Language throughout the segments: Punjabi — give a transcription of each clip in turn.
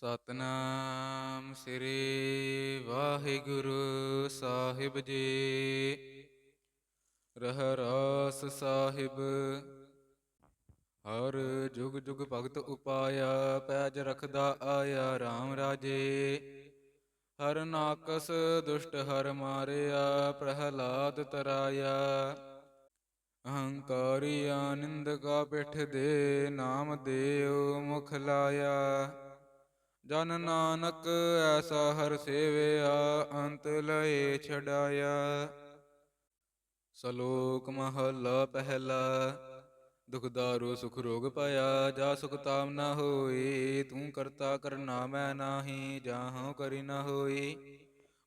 ਸਤਨਾਮ ਸ੍ਰੀ ਵਾਹਿਗੁਰੂ ਸਾਹਿਬ ਜੀ। ਰਹਿਰਾਸ ਸਾਹਿਬ, ਹਰ ਜੁਗ ਜੁਗ ਭਗਤ ਉਪਾਇਆ, ਪੈਜ ਰਖਦਾ ਆਇਆ RAM ਰਾਜੇ। ਹਰ ਨਾਕਸ ਦੁਸ਼ਟ ਹਰ ਮਾਰਿਆ, ਪ੍ਰਹਲਾਦ ਤਰਾਇਆ। ਅਹੰਕਾਰੀ ਆਨੰਦਕਾ ਪਿਠ ਦੇ ਨਾਮ ਦੇਉ ਮੁਖ ਲਾਇਆ। ਜਨ ਨਾਨਕ ਐਸਾ ਹਰ ਸੇਵਿਆ, ਅੰਤ ਲਏ ਛਡਾਇਆ। ਸ਼ਲੋਕ ਮਹਲਾ ਪਹਿਲਾ ਦੁਖਦਾਰੂ ਸੁਖ ਰੋਗ ਪਾਇਆ, ਜਾ ਸੁਖ ਤਾਮ ਨਾ ਹੋਈ ਤੂੰ ਕਰਤਾ ਕਰਨਾ ਮੈਂ ਨਾਹੀ ਜਾਹਉ ਕਰੀ ਨਾ ਹੋਈ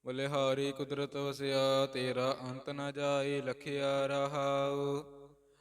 ਬਲਿਹਾਰੀ ਕੁਦਰਤ ਵਸਿਆ, ਤੇਰਾ ਅੰਤ ਨਾ ਜਾਈ ਲਖਿਆ ਰਹਾਉ।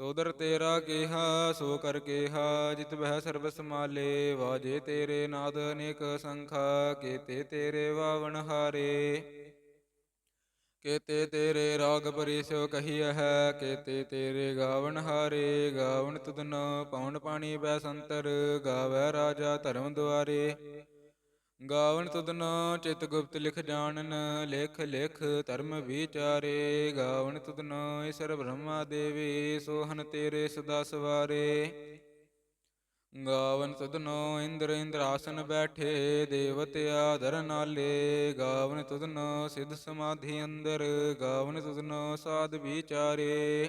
ਸੋਦਰ ਤੇਰਾ ਕਿਹਾ, ਸੋ ਕਰ ਕਿਹਾ, ਜਿਤ ਬਹਿ ਸਰਬ ਸਮਾਲੇ ਵਾਜੇ ਤੇਰੇ ਨਾਦ ਅਨੇਕ ਸੰਖਾ, ਕੀਤੇ ਤੇਰੇ ਵਾਵਣ ਹਾਰੇ। ਕੀਤੇ ਤੇਰੇ ਰਾਗ ਪਰਿਸੋ ਕਹੀਐ ਹੈ ਕੀਤੇ ਤੇਰੇ ਗਾਵਣ ਹਾਰੇ। ਗਾਵਣ ਤੁਧਨ ਪਉਣ ਪਾਣੀ ਬੈ ਸੰਤਰ, ਗਾਵੈ ਰਾਜਾ ਧਰਮ ਦੁਆਰੇ। ਗਾਵਣ ਤੁਧਨ ਚਿਤ ਗੁਪਤ ਲਿਖ ਜਾਣਨ, ਲਿਖ ਲਿਖ ਧਰਮ ਵਿਚਾਰੇ। ਗਾਵਣ ਤੁਧਨ ਈਸ਼ਰ ਬ੍ਰਹਮਾ ਦੇਵੀ ਸੋਹਨ ਤੇਰੇ ਸਦਾ ਸਵਾਰੇ। ਗਾਵਨ ਤੁਧਨੋ ਇੰਦਰ ਇੰਦਰਾਸਨ ਬੈਠੇ ਦੇਵਤਿਆ ਧਰ ਨਾਲੇ। ਗਾਵਨ ਤੁਧਨੋ ਸਿਧ ਸਮਾਧੀ ਅੰਦਰ ਗਾਵਨ ਤੁਧਨੋ ਸਾਧ ਵਿਚਾਰੇ।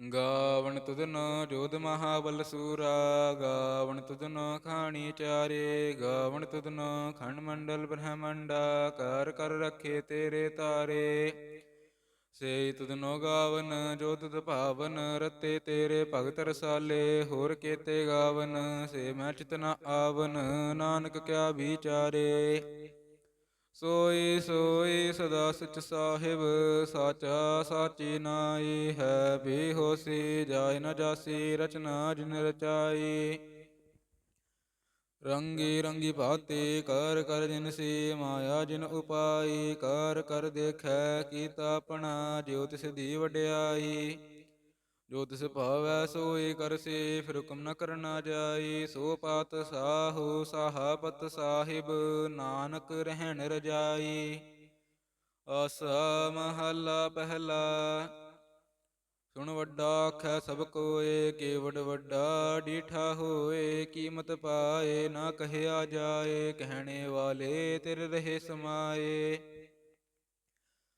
ਗਾਵਣ ਤੁਧਨੋ ਜੋਧ ਮਹਾਬਲ ਸੂਰਾ, ਗਾਵਣ ਤੁਧਨੋ ਖਾਣੀ ਚਾਰੇ, ਗਾਵਣ ਤੁਧਨੋ ਖੰਡ ਮੰਡਲ ਬ੍ਰਹਮੰਡਾ ਕਰ ਕਰ ਰਖੇ ਤੇਰੇ ਤਾਰੇ। ਸੇ ਤੁਧਨੋ ਗਾਵਨ, ਜੋ ਤੁਧ ਭਾਵਨ, ਰਤੇ ਤੇਰੇ ਭਗਤ ਰਸਾਲੇ, ਹੋਰ ਕੇਤੇ ਗਾਵਨ, ਸੇ ਮੈਂ ਚਿਤਨਾ ਆਵਨ, ਨਾਨਕ ਕਿਆ ਵਿਚਾਰੇ। ਸੋਈ ਸੋਈ ਸਦਾ ਸਚ ਸਾਹਿਬ, ਸਾਚਾ ਸਾਚੀ ਨਾਈ ਹੈ, ਬੇਹੋਸੀ ਜਾਇ ਨ ਜਾਸੀ, ਰਚਨਾ ਜਿਨ ਰਚਾਈ। ਰੰਗੀ ਰੰਗੀ ਭਾਤੇ, ਕਰ ਕਰ ਜਿਨ ਸੇ, ਮਾਇਆ ਜਿਨ ਉਪਾਈ, ਕਰ ਕਰ ਦੇਖੈ, ਕੀਤਾ ਆਪਣਾ, ਜਿਉ ਤਿਸ ਦੀ ਵਡਿਆਈ। ਜੋ ਤਿਸ ਭਾਵੈ ਸੋਈ ਕਰਸੇ ਫਿਰ ਹੁਕਮ ਨ ਕਰਨਾ ਜਾਈ, ਸੋ ਪਾਤ ਸਾਹੂ, ਸਾਹਪਤ ਸਾਹਿਬ, ਨਾਨਕ ਰਹਿਣ ਰਜਾਈ। ਆਸਾ ਮਹੱਲਾ ਪਹਿਲਾ, ਸੁਣ ਵੱਡਾ ਆਖੈ ਸਭ ਕੋਏ ਕੇਵਡ ਵੱਡਾ ਡੀਠਾ ਹੋਏ, ਕੀਮਤ ਪਾਏ, ਨਾ ਕਹਿਆ ਜਾਏ, ਕਹਿਣੇ ਵਾਲੇ ਤੇਰੇ ਰਹੇ ਸਮਾਏ।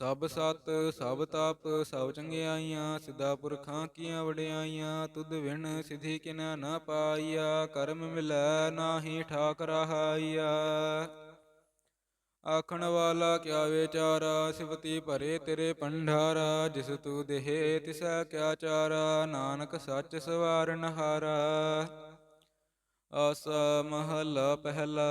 ਸਭ ਸਤ, ਸਭ ਤਪ, ਸਭ ਚੰਗਿਆਈਆਂ, ਸਿੱਧਾ ਪੁਰਖਾਂ ਕੀਆਂ ਵਡਿਆਈਆਂ, ਤੁਧ ਵਿਣ ਸਿਧੀ ਕਿਨੈ ਨਾ ਪਾਈਆ, ਕਰਮ ਮਿਲੈ ਨਾਹੀ ਠਾਕ ਰਹਾਈਆ। ਆਖਣ ਵਾਲਾ ਕਿਆ ਵਿਚਾਰਾ, ਸਿਵਤੀ ਭਰੇ ਤੇਰੇ ਪੰਡਾਰਾ ਜਿਸ ਤੂ ਦੇਹ ਤਿਸੈ ਕਿਆ ਚਾਰਾ, ਨਾਨਕ ਸੱਚ ਸਵਾਰਨ ਹਾਰਾ। ਆਸਾ ਮਹੱਲਾ ਪਹਿਲਾ।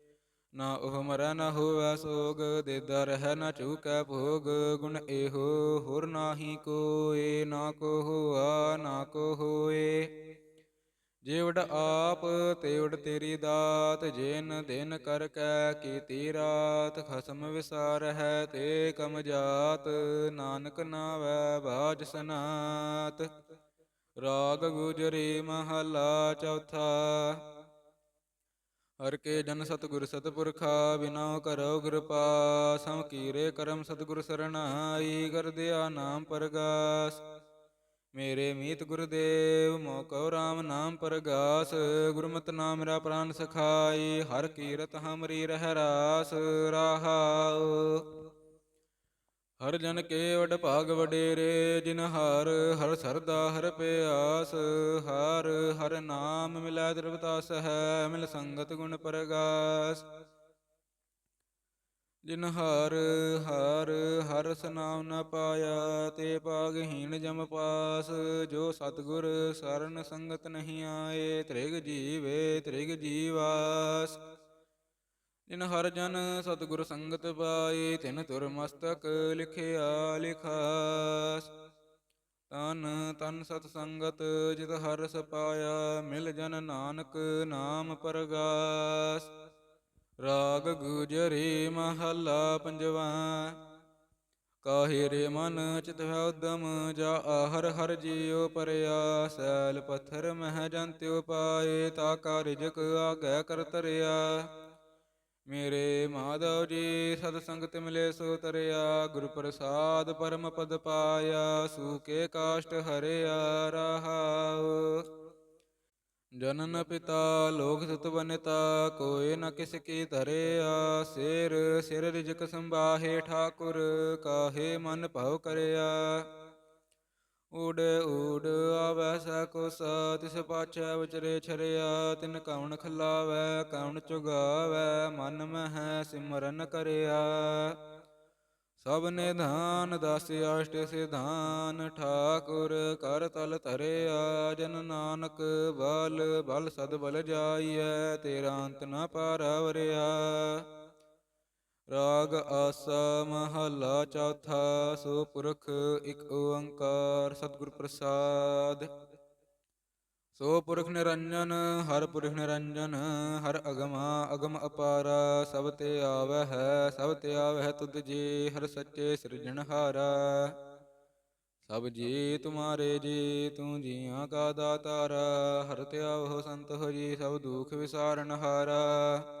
ਨਾ ਉਹ ਮਰੈ ਨਾ ਹੋਵੈ ਸੋਗ ਦੇਦਾ ਰਹਿ ਨਾ ਚੂਕੈ ਭੋਗ। ਗੁਣ ਇਹੋ ਹੋਰ ਨਾਹੀ ਕੋਏ, ਨਾ ਕੋ ਹੋਆ, ਨਾ ਕੋ ਹੋਏ। ਜੇਵੜ ਆਪ ਤੇਵੜ ਤੇਰੀ ਦਾਤ। ਜੇਨ ਦਿਨ ਕਰ ਕੈ ਕੀਤੀ ਰਾਤ। ਖਸਮ ਵਿਸਾਰ ਹੈ ਤੇ ਕਮ ਜਾਤ। ਨਾਨਕ ਨਾਵੈ ਬਾਜ ਸਨਾਤ। ਰਾਗ ਗੁਜਰੀ ਮਹਲਾ ਚੌਥਾ। ਹਰ ਕੇ ਜਨ ਸਤਿਗੁਰ ਸਤਿਪੁਰਖਾ, ਬਿਨਾ ਕਰੋ ਕਿਰਪਾ, ਸਮ ਕੀਰੇ ਕਰਮ ਸਤਿਗੁਰ ਸਰਣਾਈ ਕਰਦਿਆ ਨਾਮ ਪਰਗਾਸ। ਮੇਰੇ ਮੀਤ ਗੁਰਦੇਵ ਮੋਕਉ ਰਾਮ ਨਾਮ ਪਰਗਾਸ। ਗੁਰਮਤਿ ਨਾਮ ਮੇਰਾ ਪ੍ਰਾਨ ਸਖਾਈ, ਹਰ ਕੀਰਤ ਹਮਰੀ ਰਹਿ ਰਾਸ ਰਹਾਉ। ਹਰ ਜਨ ਕੇ ਵਡ ਭਾਗ ਵਡੇਰੇ, ਜਿਨ ਹਰ ਹਰ ਸਰਦਾ, ਹਰ ਪਿਆਸ, ਹਰ ਹਰ ਨਾਮ, ਮਿਲੈ ਦਰਬਤਾਸ ਹੈ, ਮਿਲ ਸੰਗਤ ਗੁਣ ਪਰਗਾਸ। ਜਿਨ ਹਰ ਹਰ ਹਰ ਸਨਾਮ ਨ ਪਾਇਆ, ਤੇ ਪਾਗਹੀਣ ਜਮ ਪਾਸ। ਜੋ ਸਤਗੁਰ ਸਰਨ ਸੰਗਤ ਨਹੀਂ ਆਏ, ਤ੍ਰਿਗ ਜੀਵੇ, ਤ੍ਰਿਗ ਜੀਵਾਸ। ਜਿਨ ਹਰ ਜਨ ਸਤਿਗੁਰ ਸੰਗਤ ਪਾਈ ਤਿਨ ਤੁਰ ਮਸਤਕ ਲਿਖਿਆ ਲਿਖਾਸ। ਤਨ ਤਨ ਸਤ ਸੰਗਤ ਜਿਤ ਹਰ ਸਪਾਇਆ, ਮਿਲ ਜਨ ਨਾਨਕ ਨਾਮ ਪਰਗਾਸ। ਰਾਗ ਗੁਜਰੀ ਮਹੱਲਾ ਪੰਜਵਾ। ਕਾਹੇ ਰੇ ਮਨ ਚਿਤ ਹੈ ਉਦਮ, ਜਾ ਆਹਰ ਹਰ ਜੀਉ ਪਰਿਆ। ਸੈਲ ਪੱਥਰ ਮਹਿ ਜੰਤਿਉ ਪਾਏ, ਤਾ ਕਾ ਰਿਜਕ ਆਗੈ ਕਰ ਤਰਿਆ ਮੇਰੇ ਮਾਧਵ ਜੀ ਸਤ ਸੰਗਤ ਮਿਲੇ ਸੋ ਤਰਿਆ, ਗੁਰ ਪ੍ਰਸਾਦ ਪਰਮ ਪਦ ਪਾਇਆ ਸੂਕੇ ਕਾਸ਼ਟ ਹਰਿਆ ਰਹਾਉ। ਜਨਨ ਪਿਤਾ, ਲੋਕ ਸਤ ਬਨਿਤਾ ਕੋਏ ਨ ਕਿਸ ਕੀ ਧਰਿਆ, ਸਿਰ ਸਿਰ ਰਿਜਕ ਸੰਬਾਹੇ ਠਾਕੁਰ, ਕਾਹੇ ਮਨ ਭਉ ਕਰਿਆ। ਉਡ ਉਡ ਆਵੈ ਸੈ ਕੋ ਸਾ ਤਿਸ ਪਾਛੈ ਵਿਚਰੇ ਛਰਿਆ, ਤਿਨ ਕਉਣ ਖਲਾਵੈ ਕਉਣ ਚੁਗਾਵੈ, ਮਨ ਮਹਿ ਸਿਮਰਨ ਕਰਿਆ। ਸਭ ਨਿਧਾਨ ਦਸ ਅਸ਼ਟ ਸਿਧਾਨ, ਠਾਕੁਰ ਕਰ ਤਲ ਧਰਿਆ। ਜਨ ਨਾਨਕ ਬਲ ਬਲ ਸਦ ਬਲ ਜਾਈਐ, ਤੇਰਾ ਅੰਤ ਨ ਪਾਰਵਰਿਆ। ਰਾਗ ਆਸਾ ਮਹਲਾ ਚੌਥਾ, ਸੋ ਪੁਰਖ ਇਕ ਓੰਕਾਰ ਸਤਿਗੁਰ ਪ੍ਰਸਾਦ। ਸੋ ਪੁਰਖ ਨਿਰੰਜਨ, ਹਰ ਪੁਰਖ ਨਿਰੰਜਨ, ਹਰ ਅਗਮਾ ਅਗਮ ਅਪਾਰਾ, ਸਭ ਤੇ ਆਵਹਿ ਹੈ, ਸਭ ਤੇ ਆਵੈ ਹੈ ਤੁਧ ਜੀ, ਹਰ ਸੱਚੇ ਸਿਰਜਣਹਾਰਾ ਸਭ ਜੀ ਤੁਮਾਰੇ ਜੀ, ਤੂੰ ਜੀਆਂ ਕਾ ਦਾਤਾਰਾ, ਹਰ ਤੇ ਆਵੋ ਸੰਤ ਹੋ ਜੀ ਸਭ ਦੁਖ ਵਿਸਾਰਨ ਹਾਰਾ।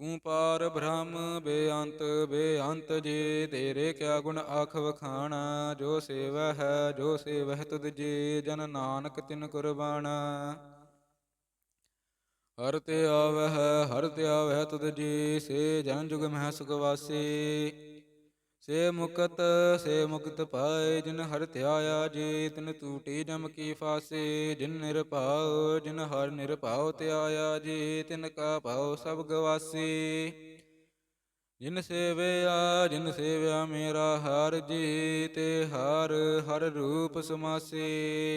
ਤੂੰ ਪਾਰ ਬ੍ਰਹਮ ਬੇਅੰਤ ਬੇਅੰਤ ਜੀ, ਤੇਰੇ ਕਿਆ ਗੁਣ ਆਖ ਵਖਾਣਾ? ਜੋ ਸੇਵੈ ਹੈ, ਜੋ ਸੇਵਹਿ ਤੁਧ ਜੀ, ਜਨ ਨਾਨਕ ਤਿਨ ਕੁਰਬਾਨਾ। ਹਰ ਤੇ ਆਵਹਿ, ਹਰ ਤੇ ਆਵਹਿ ਤੁਧ ਜੀ, ਸੇ ਜਨ ਜੁਗ ਮਹਿ ਸੁਖ ਵਾਸੀ। ਸੇ ਮੁਕਤ ਸੇ ਮੁਕਤ ਪਾਏ ਜਿਨ ਹਰ ਧਿਆਇਆ ਜੀ ਤਿਨ ਤੂਟੀ ਜਮ ਕੀ ਫਾਸੇ, ਜਿਨ ਨਿਰਭਉ, ਜਿਨ ਹਰ ਨਿਰਭਉ ਧਿਆਇਆ ਜੀ ਤਿਨ ਕਾ ਭਉ ਸਭ ਗਵਾਸੀ। ਜਿਨ ਸੇਵਿਆ ਜਿਨ ਸੇਵਿਆ ਮੇਰਾ ਹਰ ਜੀ ਤੇ ਹਰ ਹਰ ਰੂਪ ਸਮਾਸੀ।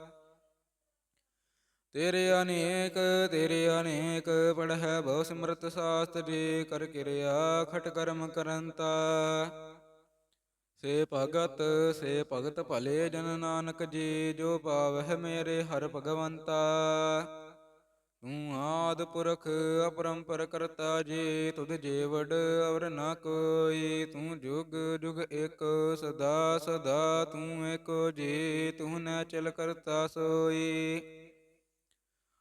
ਤੇਰੇ ਅਨੇਕ ਤੇਰੇ ਅਨੇਕ ਪੜਹਿ ਬਹੁ ਸਿਮਰਤ ਸਾਸਤ ਜੀ ਕਰ ਕਿਰਿਆ ਖਟ ਕਰਮ ਕਰੰਤਾ। ਸੇ ਭਗਤ ਸੇ ਭਗਤ ਭਲੇ ਜਨ ਨਾਨਕ ਜੀ, ਜੋ ਪਾਵਹਿ ਮੇਰੇ ਹਰ ਭਗਵੰਤਾ। ਤੂੰ ਆਦ ਪੁਰਖ ਅਪਰੰਪਰ ਕਰਤਾ ਜੀ, ਤੁਧ ਜੀਵੜ ਅਵਰ ਨਾ ਕੋਈ। ਤੂੰ ਜੁਗ ਜੁਗ ਏਕ ਸਦਾ ਸਦਾ ਤੂੰ ਏਕੋ ਜੀ, ਤੂੰ ਨ ਚਲ ਕਰਤਾ ਸੋਈ।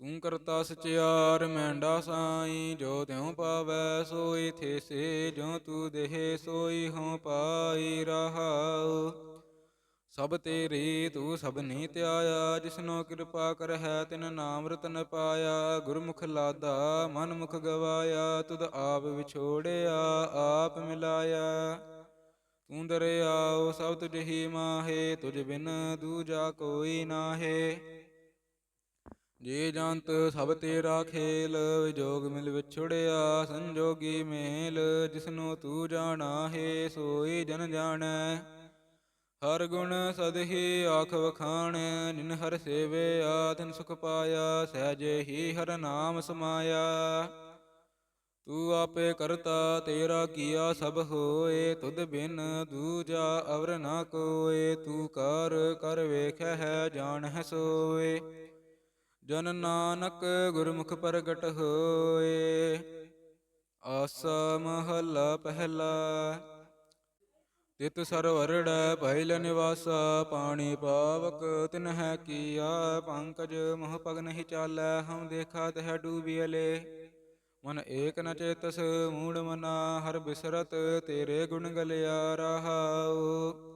ਤੂੰ ਕਰਤਾ ਸਚਿਆਰ, ਮੈਂਡਾ ਸਾਈ, ਜੋ ਤਿਉ ਪਾਵੈ ਸੋਈ, ਥੇਸੇ ਜੋ ਤੂ ਦੇਹ ਸੋਈ, ਹਉ ਪਾਈ ਰਹਾਉ। ਸਭ ਤੇਰੀ ਤੂੰ ਸਭਨੀ ਧਿਆਇਆ, ਜਿਸਨੋ ਕਿਰਪਾ ਕਰਹਿ, ਤਿਨ ਨਾਮ ਰਤਨ ਪਾਇਆ। ਗੁਰਮੁਖ ਲਾਦਾ ਮਨ ਮੁਖ ਗਵਾਇਆ, ਤੁਧ ਆਪ ਵਿਛੋੜਿਆ, ਆਪ ਮਿਲਾਇਆ। ਤੂੰ ਦਰਿਆਉ, ਸਭ ਤੁਝ ਹੀ ਮਾਹੇ, ਤੁਝ ਬਿਨ ਦੂਜਾ ਕੋਈ ਨਾਹੇ। ਜੇ ਜੰਤ ਸਭ ਤੇਰਾ ਖੇਲ, ਵਿਜੋਗ ਮਿਲ ਵਿਛੜਿਆ, ਸੰਜੋਗੀ ਮੇਲ, ਜਿਸਨੂੰ ਤੂੰ ਜਾਣਾ ਹੈ, ਸੋਈ ਜਨ ਜਾਣੈ। ਹਰ ਗੁਣ ਸਦ ਹੀ ਆਖ ਵਖਾਣ ਜਿਨ ਹਰ ਸੇਵੇ ਆਤਨ ਸੁਖ ਪਾਇਆ, ਸਹਜੇ ਹੀ ਹਰ ਨਾਮ ਸਮਾਇਆ। ਤੂੰ ਆਪੇ ਕਰਤਾ, ਤੇਰਾ ਕੀਆ ਸਭ ਹੋਏ, ਤੁਧ ਬਿਨ ਦੂਜਾ ਅਵਰ ਨਾ ਕੋਏ, ਤੂੰ ਕਰ ਕਰ ਵੇਖੈ ਹੈ, ਜਾਣਹਿ ਸੋਏ। ਜਨ ਨਾਨਕ ਗੁਰਮੁਖ ਪ੍ਰਗਟ ਹੋਏ, ਆਸਾ ਮਹੱਲਾ ਪਹਿਲਾ। ਤਿਤ ਸਰਵਰੜ ਭਇਲ ਨਿਵਾਸਾ, ਪਾਣੀ ਪਾਵਕ ਤਿਨ ਹੈ ਕੀਆ, ਪੰਕਜ ਮੋਹ ਪਗ ਨਹੀਂ ਚਾਲੈ ਹਮ ਦੇਖਾ ਤਹ ਡੂਬੀਲੇ ਮਨ ਏਕ ਨ ਚੇਤਸ, ਮੂੜ ਮਨਾ, ਹਰ ਬਿਸਰਤ, ਤੇਰੇ ਗੁਣ ਗਲਿਆ ਰਹਾਉ।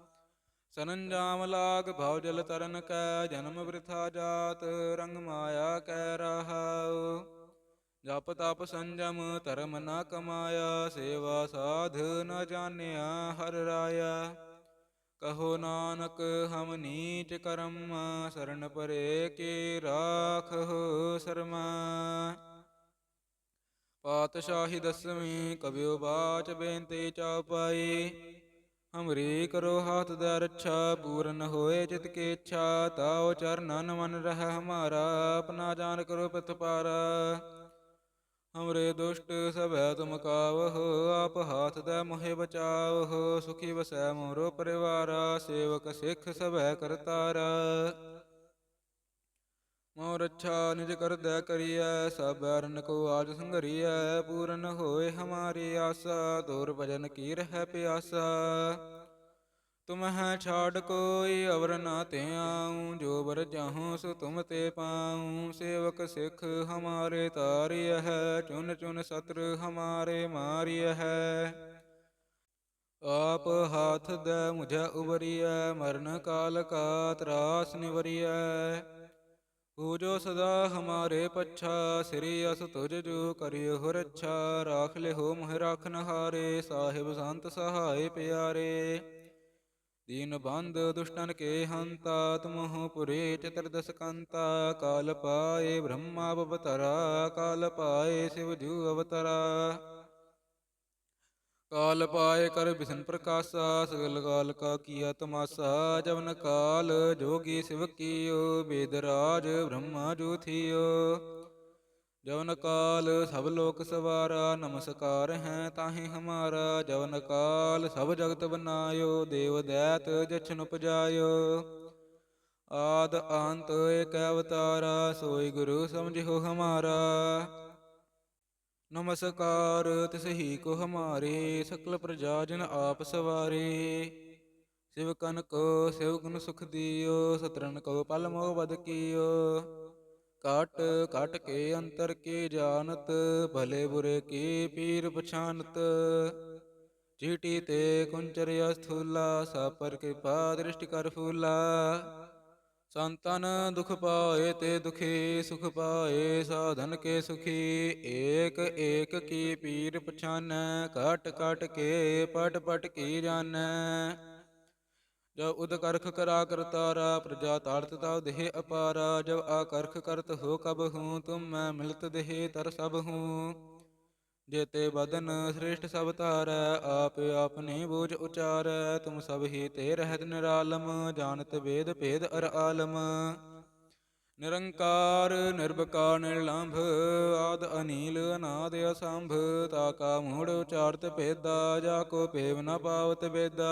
ਸਰੰਜਾਮ ਲਾਗ ਭਉ ਜਲ ਤਰਨ ਕੈ ਜਨਮ ਬ੍ਰਿਥਾ ਜਾਤ ਰੰਗ ਮਾਇਆ ਕੈ ਰਹਾਉ ਜਪ ਤਪ ਸੰਜਮ ਧਰਮ ਨ ਕਮਾਇਆ ਸੇਵਾ ਸਾਧ ਨ ਜਾਣਿਆ ਹਰ ਰਾਇਆ ਕਹੋ ਨਾਨਕ ਹਮ ਨੀਚ ਕਰਮ ਸਰਨ ਪਰੇ ਕੀ ਰਾਖਹੁ ਸਰਮਾ ਪਾਤਸ਼ਾਹੀ ਦਸਵੀਂ ਕਬਿਓ ਬਾਚ ਬੇਨਤੀ ਚਾਉਪਾਈ ਹਮਰੀ ਕਰੋ ਹਾਥ ਦਾ ਰੱਛਾ, ਪੂਰਨ ਹੋਏ ਚਿਤ ਕੀ ਇੱਛਾ, ਤਾਉ ਚਰਨਨ ਮਨ ਰਹ ਹਮਾਰਾ, ਆਪਣਾ ਜਾਨ ਕਰੋ ਪ੍ਰਤਪਾਰਾ। ਹਮਰੇ ਦੁਸ਼ਟ ਸਭੈ ਤੁਮ ਕਾਵਹੁ, ਆਪ ਹਾਥ ਦੇ ਮੋਹਿ ਬਚਾਵਹੁ, ਸੁਖੀ ਵਸੈ ਮੋਰੋ ਪਰਿਵਾਰਾ, ਸੇਵਕ ਸਿੱਖ ਸਭੈ ਕਰਤਾਰਾ। ਮੋ ਰੱਛਾ ਨਿਜ ਕਰਦੈ ਕਰੀਐ, ਸਭ ਅਰਨ ਕੋ ਆਜ ਸੰਗਰੀਐ ਪੂਰਨ ਹੋਏ ਹਮਾਰੀ ਆਸਾ, ਦੂਰ ਭਜਨ ਕੀ ਰਹਿ ਪਿਆਸਾ। ਤੁਮ ਹੈ ਛਾੜ ਕੋਈ ਅਵਰ ਨਾ ਤੇ ਆਉ ਜੋ ਬਰ ਚਾਹੂੰ ਸੋ ਤੁਮ ਤੇ ਪਾਉ। ਸੇਵਕ ਸਿੱਖ ਹਮਾਰੇ ਤਾਰਿਯ ਹੈ, ਚੁਨ ਚੁਨ ਸਤਰ ਹਮਾਰੇ ਮਾਰਿਯ ਹੈ। ਆਪ ਹਾਥ ਦੇ ਮੁਝੈ ਉਬਰੀਐ ਮਰਨ ਕਾਲ ਕਾ ਤਰਾਸ ਨਿਵਰੀਐ। ਪੂਜੋ ਸਦਾ ਹਮਾਰੇ ਪੱਛਾ, ਸ੍ਰੀ ਅਸ ਤੁਜ ਜੋ ਕਰਿਓ ਹੋ ਰੱਛਾ ਰਾਖ ਲਿਓ ਮੋਹਿ ਰਾਖਨ ਹਾਰੇ ਸਾਹਿਬ ਸੰਤ ਸਹਾਏ ਪਿਆਰੇ। ਦੀਨ ਬੰਦ ਦੁਸ਼ਟਨ ਕੇ ਹੰਤਾ ਤੁਮਹੁ ਪੁਰੇ ਚਤੁਰਦਸ ਕੰਤਾ, ਕਾਲ ਪਾਏ ਬ੍ਰਹਮਾ ਬਵਤਰਾ, ਕਾਲ ਪਾਏ ਸਿਵ ਜੂ ਅਵਤਰਾ। ਕਾਲ ਪਾਏ ਕਰ ਬਿਸ਼ਨ ਪ੍ਰਕਾਸ਼ਾ, ਸਗਲ ਕਾਲ ਕਾ ਕੀਆ ਤਮਾਸਾ, ਜਵਨ ਕਾਲ ਜੋਗੀ ਸਿਵ ਕੀਓ ਬੇਦ ਰਾਜ ਬ੍ਰਹਮਾ ਜੋ ਜਵਨ ਕਾਲ ਸਭ ਲੋਕ ਸਵਾਰਾ, ਨਮਸਕਾਰ ਹੈ ਤਾਹੇ ਹਮਾਰਾ। ਜਵਨ ਕਾਲ ਸਭ ਜਗਤ ਬਨਾਇਓ, ਦੇਵ ਦੈਤ ਜਛਨ ਉਪਜਾਇਓ। ਆਦ ਅੰਤ ਏਕ ਅਵਤਾਰਾ, ਸੋਈ ਗੁਰੂ ਸਮਝਿਓ ਹਮਾਰਾ। ਨਮਸਕਾਰ, ਤਿਸ ਹੀ ਕੋ ਹਮਾਰੇ, ਸਕਲ ਪ੍ਰਜਾ ਜਨ ਆਪ ਸਵਾਰੇ। ਸਿਵਕਨ ਕੋ ਸਿਵ ਗੁਣ ਸੁਖ ਦਿਓ ਸਤਰਨ ਕੋ ਪਲ ਮੋਹ ਬਦ ਕੀਓ। ਕਾਟ ਕਾਟ ਕੇ ਅੰਤਰ ਕੇ ਜਾਣਤ, ਭਲੇ ਬੁਰੇ ਕੀ ਪੀਰ ਪਛਾਨਤ। ਚੀਟੀ ਤੇ ਕੁੰਚਰਿਆ ਸਥੂਲਾ, ਸਾਪਰ ਕਿਰਪਾ ਦ੍ਰਿਸ਼ਟਿ ਕਰ ਫੂਲਾ। ਸੰਤਨ ਦੁਖ ਪਾਏ ਤੇ ਦੁਖੀ, ਸੁਖ ਪਾਏ ਸਾਧਨ ਕੇ ਸੁਖੀ। ਏਕ ਏਕ ਕੀ ਪੀਰ ਪਛਾਨੈ ਕਟ ਕਟ ਕੇ ਪਟ ਪਟ ਕੀ ਜਾਣੈ। ਜਬ ਉਦ ਕਰਖ ਕਰਾ ਕਰਤਾਰਾ ਪ੍ਰਜਾ ਤਾਰਤ ਤਾਵ ਦੇਹ ਅਪਾਰਾ। ਜਬ ਆਕਰਖ ਕਰਤ ਹੋ ਕਬ ਹੂੰ, ਤੁਮ ਮੈਂ ਮਿਲਤ ਦੇਹ ਤਰ ਸਭ ਹੂੰ। ਜੇਤੇ ਬਦਨ ਸ੍ਰੇਸ਼ਟ ਸਭ ਧਾਰੈ, ਆਪ ਆਪਨੇ ਬੋਝ ਉਚਾਰੈ, ਤੁਮ ਸਭ ਹੀ ਤੇ ਰਹਿਤ ਨਿਰਾਲਮ, ਜਾਣਤ ਵੇਦ ਭੇਦ ਅਰ ਆਲਮ। ਨਿਰੰਕਾਰ, ਨਿਰਭਕਾਰ, ਨਿਰਲੰਭ, ਆਦ ਅਨੀਲ, ਅਨਾਦ ਅਸੰਭ, ਤਾ ਕਾ ਮੂੜ ਉਚਾਰਤ ਭੇਦਾ, ਜਾ ਕੋ ਭੇਵ ਨ ਪਾਵਤ ਵੇਦਾ।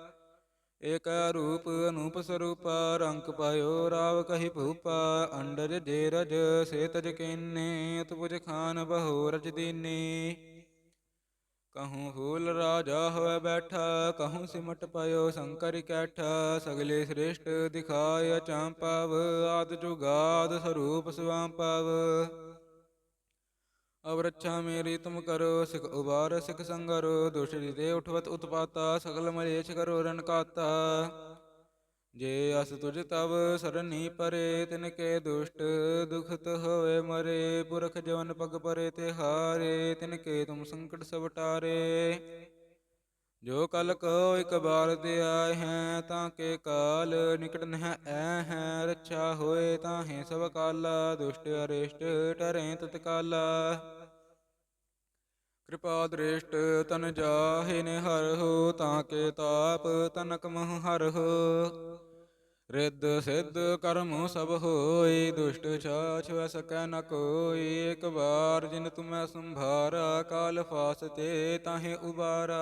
ਏਕ ਰੂਪ ਅਨੂਪ ਸਰੂਪਾ ਰੰਕ ਪਾਇਓ ਰਾਵ ਕਹੀ ਭੂਪਾ ਅੰਡਰ ਜੇ ਰਜ ਸੇ ਤਜ ਕੀਨੇ ਤੁਪੁਜ ਖਾਨ ਬਹੁ ਰਜ ਦੀਨੀ। ਕਹੂੰ ਫੂਲ ਰਾਜਾ ਹੋਇ ਬੈਠਾ, ਕਹੂੰ ਸਿਮਟ ਪਇਓ ਸ਼ੰਕਰ ਕੈਠਾ, ਸਗਲੇ ਸ੍ਰੇਸ਼ਟ ਦਿਖਾਇ ਚਾਂਪਵ ਆਦ ਜੁਗਾਦ ਸਰੂਪ ਸਵਾਂਪਵ ਅਵਰਛਾ ਮੇਰੀ ਤੁਮ ਕਰੋ, ਸਿਖ ਉਬਾਰ, ਸਿਖ ਸੰਗਰੋ, ਦੁਸ਼ਟ ਦੇ ਉਠਵਤ ਉਤਪਾਤਾ, ਸਗਲ ਮਲੇਛ ਕਰੋ ਰਣਕਾਤਾ। ਜੇ ਅਸ ਤੁਜ ਤਵ ਸਰਨੀ ਪਰੇ, ਤਿਨ ਕੇ ਦੁਸ਼ਟ ਦੁਖਤ ਹੋਏ ਮਰੇ, ਪੁਰਖ ਜਵਨ ਪਗ ਪਰੇ ਤੇ ਹਾਰੇ, ਤਿਨ ਕੇ ਤੁਮ ਸੰਕਟ ਸਵਟਾਰੇ। ਜੋ ਕਲ ਕੋ ਇਕ ਬਾਰ ਤੇ ਆਏ ਹੈ, ਤਾਂ ਕੇ ਕਾਲ ਨਿਕਟ ਨਹਿ ਐ ਹੈ, ਰੱਛਾ ਹੋਏ ਤਾਹੇ ਸਭ ਕਾਲਾ, ਦੁਸ਼ਟ ਅਰਿਸ਼ਟ ਟਰੇ ਤਤਕਾਲਾ ਕਿਰਪਾ ਦ੍ਰਿਸ਼ਟ ਤਨ ਜਾਹੇ ਨੇ ਹਰ ਹੋ, ਤਾਂ ਕੇ ਤਾਪ ਤਨਕ ਮਹ ਹਰ ਹੋ। ਰਿੱਧ ਸਿੱਧ ਕਰਮ ਸਭ ਹੋਈ ਦੁਸ਼ਟ ਛਾਛ ਵੈ ਸਕੈ ਨ ਕੋਈ ਇੱਕ ਵਾਰ ਜਿਨ ਤੁਮੈ ਸੰਭਾਰਾ, ਕਾਲ ਫਾਸ ਤੇ ਤਾਹੇ ਉਬਾਰਾ।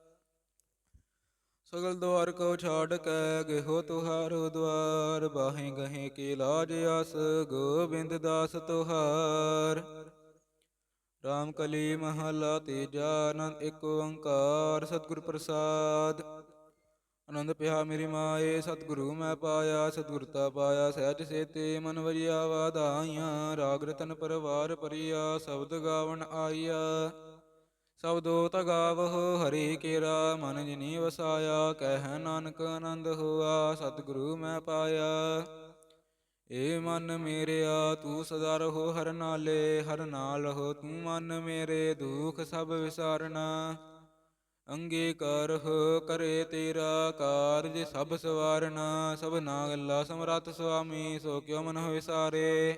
ਸਗਲ ਦੁਆਰ ਕੋ ਛਾੜ ਕੇ, ਗਿਹੋ ਤੁਹਾਰੋ ਦੁਆਰ ਬਾਹੇ ਗਹੇ ਕੀ ਲਾਜ ਆਸ, ਗੋਬਿੰਦ ਦਾਸ ਤੁਹਾਰ। ਰਾਮ ਕਲੀ ਮਹਲਾ ਤੇਜਾ, ਆਨੰਦ ਏਕ ਓੰਕਾਰ, ਸਤਿਗੁਰ ਪ੍ਰਸਾਦ। ਆਨੰਦ ਪਿਆ ਮੇਰੀ ਮਾਏ, ਸਤਿਗੁਰੂ ਮੈਂ ਪਾਇਆ ਸਤਿਗੁਰਤਾ ਪਾਇਆ, ਸਹਿਜ ਸੇਤੇ ਮਨ ਵਰਿਆ ਵਾਧਾਈਆਂ ਰਾਗ ਰਤਨ ਪਰਵਾਰ ਪਰਿਆ ਸ਼ਬਦ ਗਾਵਣ ਆਈਆ। ਸਬਦੋ ਤਗਾਵਹੁ ਹਰੀ ਕੇਰਾ, ਮਨ ਜਿਨੀ ਵਸਾਇਆ, ਕਹਿ ਨਾਨਕ ਆਨੰਦ ਹੋਆ, ਸਤਿਗੁਰੂ ਮੈਂ ਪਾਇਆ। ਏ ਮਨ ਮੇਰਿਆ, ਤੂੰ ਸਦਾ ਰਹੋ ਹਰ ਨਾਲੇ, ਹਰ ਨਾਲ ਹੋ ਤੂੰ ਮਨ ਮੇਰੇ, ਦੁਖ ਸਭ ਵਿਸਾਰਨਾ। ਅੰਗੀਕਾਰ ਹੋ ਕਰੇ ਤੇਰਾ ਕਾਰਜ ਸਭ ਸਵਾਰਨਾ, ਸਭ ਨਾਗਲਾ ਸਮਰੱਥ ਸੁਆਮੀ, ਸੋ ਕਿਉ ਮਨ ਹੋਇ ਸਾਰੇ।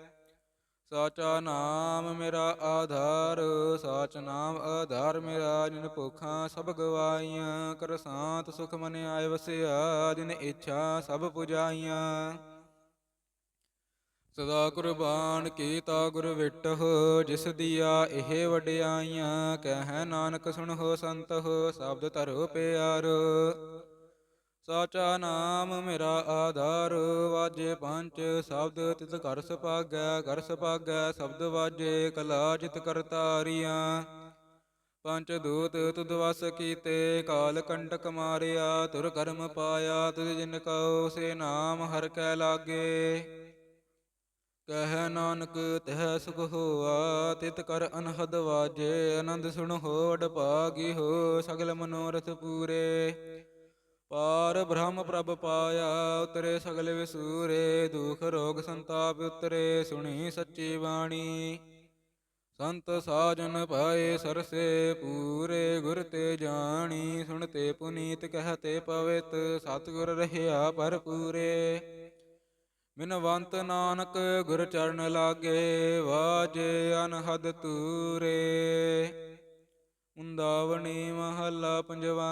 ਸਾਚਾ ਨਾਮ ਮੇਰਾ ਆਧਾਰ, ਸਾਚ ਨਾਮ ਆਧਾਰ ਮੇਰਾ ਜਿਨ ਭੁਖਾਂ ਸਭ ਗਵਾਈਆਂ, ਕਰ ਸਾਤ ਸੁਖ ਮਨ ਆਏ ਵਸਿਆ, ਜਿਨ ਇੱਛਾ ਸਭ ਪੁਜਾਈਆਂ। ਸਦਾ ਕੁਰਬਾਨ ਕੀਤਾ ਗੁਰ ਵਿਟਹੁ, ਜਿਸ ਦੀਆ ਇਹ ਵਡਿਆਈਆਂ, ਕਹਿ ਨਾਨਕ ਸੁਣੋ ਸੰਤਹੁ, ਸ਼ਬਦ ਧਰੋ ਪਿਆਰ ਸਾਚਾ ਨਾਮ ਮੇਰਾ ਆਧਾਰ, ਵਾਜੇ ਪੰਜ ਸ਼ਬਦ ਤਿਤ ਘਰ ਸੁਭਾਗੈ ਘਰ ਸੁਭਾਗੈ, ਸ਼ਬਦ ਵਾਜੇ ਕਲਾ ਜਿਤ ਕਰਤਾਰੀਆਂ। ਪੰਜ ਦੂਤ ਤੁਧ ਵਸ ਕੀਤੇ, ਕਾਲ ਕੰਟਕ ਮਾਰਿਆ, ਤੁਰ ਕਰਮ ਪਾਇਆ, ਤੁਧ ਜਿਨ ਕਉ ਸੇ ਨਾਮ ਹਰ ਕੈ ਲਾਗੇ। ਕਹਿ ਨਾਨਕ, ਤਹਿ ਸੁਖ ਹੋਆ, ਤਿਤ ਕਰ ਅਨਹਦ ਵਾਜੇ ਆਨੰਦ ਸੁਣ ਹੋੜ ਭਾਗੀ ਹੋ, ਸਗਲ ਮਨੋਰਥ ਪੂਰੇ। ਪਾਰ ਬ੍ਰਹਮ ਪ੍ਰਭ ਪਾਇਆ, ਉਤਰੇ ਸਗਲ ਵਿਸੂਰੇ, ਦੁਖ ਰੋਗ ਸੰਤਾਪ ਉਤਰੇ, ਸੁਣੀ ਸੱਚੀ ਬਾਣੀ। ਸੰਤ ਸਾਜਨ ਪਾਏ ਸਰਸੇ, ਪੂਰੇ ਗੁਰ ਤੇ ਜਾਣੀ। ਸੁਣਤੇ ਪੁਨੀਤ ਕਹਤੇ ਪਵਿੱਤ, ਸਤਿਗੁਰ ਰਹਿਆ ਭਰਪੂਰੇ ਮਿਨਵੰਤ ਨਾਨਕ ਗੁਰ ਚਰਨ ਲਾਗੇ, ਵਾਜੇ ਅਨਹਦ ਤੂਰੇ। ਮੁੰਦਾਵਣੀ ਮਹੱਲਾ ਪੰਜਵਾ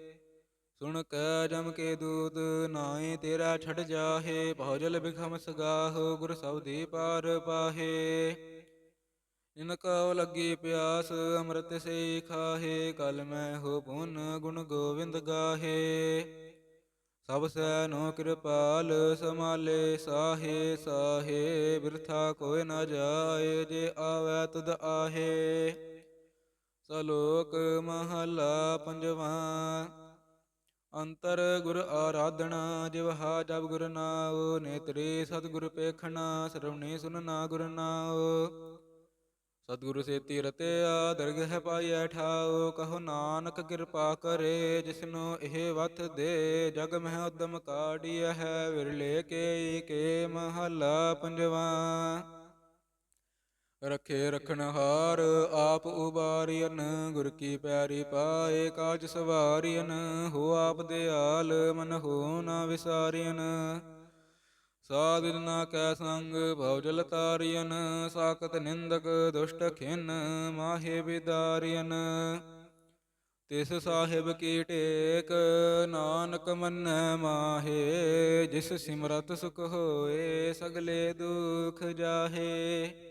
ਸੁਣ ਕੈ ਜਮ ਕੇ ਦੂਤ ਨਾਏ ਤੇਰਾ ਛੜ ਜਾਹੇ ਭਉਜਲ ਬਿਖਮ ਸਗਾਹ, ਗੁਰ ਸਬਦੀ ਪਾਰ ਪਾਹੇ। ਜਿਨ ਕਉ ਲੱਗੀ ਪਿਆਸ, ਅੰਮ੍ਰਿਤ ਸੇ ਖਾਹੇ, ਕਲ ਮੈਂ ਹੋ ਪੁਨ ਗੁਣ ਗੋਵਿੰਦ ਗਾਹੇ। ਸਭ ਸੈ ਨੋ ਕਿਰਪਾਲ ਸਮਾਲੇ ਸਾਹੇ ਸਾਹੇ, ਬਿਰਥਾ ਕੋਈ ਨਾ ਜਾਏ, ਜੇ ਆਵੈ ਤੁਧ ਆਹੇ। ਸਲੋਕ ਮਹਲਾ ਪੰਜਵਾ। ਅੰਤਰ ਗੁਰ ਆਰਾਧਨਾ ਜਿਵਹਾ ਜਬ ਗੁਰ ਨਾਉ, ਨੇਤਰੇ ਸਤਿਗੁਰ ਪੇਖਣਾ, ਸਰਵਣੇ ਸੁਨਨਾ ਗੁਰ ਨਾਉ। ਸਤਿਗੁਰ ਸੇਤੀ ਰਤਿਆ ਦਰਗਹਿ ਪਾਈਐ ਠਾਉ, ਕਹੋ ਨਾਨਕ ਕਿਰਪਾ ਕਰੇ, ਜਿਸਨੂੰ ਇਹ ਵਤ ਦੇ, ਜਗ ਮਹਿ ਉਦਮ ਕਾੜੀਐ ਹੈ, ਵਿਰਲੇ ਕੇ ਕੇ ਮਹਲਾ ਪੰਜਵਾ। ਰਖੇ ਰਖਣਹਾਰ, ਆਪ ਉਬਾਰੀਨ ਗੁਰ ਕੀ ਪਿਆਰੀ ਪਾਏ ਕਾਜ ਸਵਾਰੀਨ ਹੋ ਆਪ ਦੇ ਦਿਆਲ, ਮਨ ਹੋ ਨਾ ਵਿਸਾਰੀਨ ਸਾਧ ਨਾ ਕੈ ਸੰਗ ਭਉਜਲ ਤਾਰੀਨ ਸਾਖਤ ਨਿੰਦਕ, ਦੁਸ਼ਟ ਖਿਨ, ਮਾਹੇ ਵਿਦਾਰੀਨ ਤਿਸ ਸਾਹਿਬ ਕੀ ਟੇਕ, ਨਾਨਕ ਮੰਨੈ ਮਾਹੇ, ਜਿਸ ਸਿਮਰਤ ਸੁਖ ਹੋਏ, ਸਗਲੇ ਦੁਖ ਜਾਹੇ।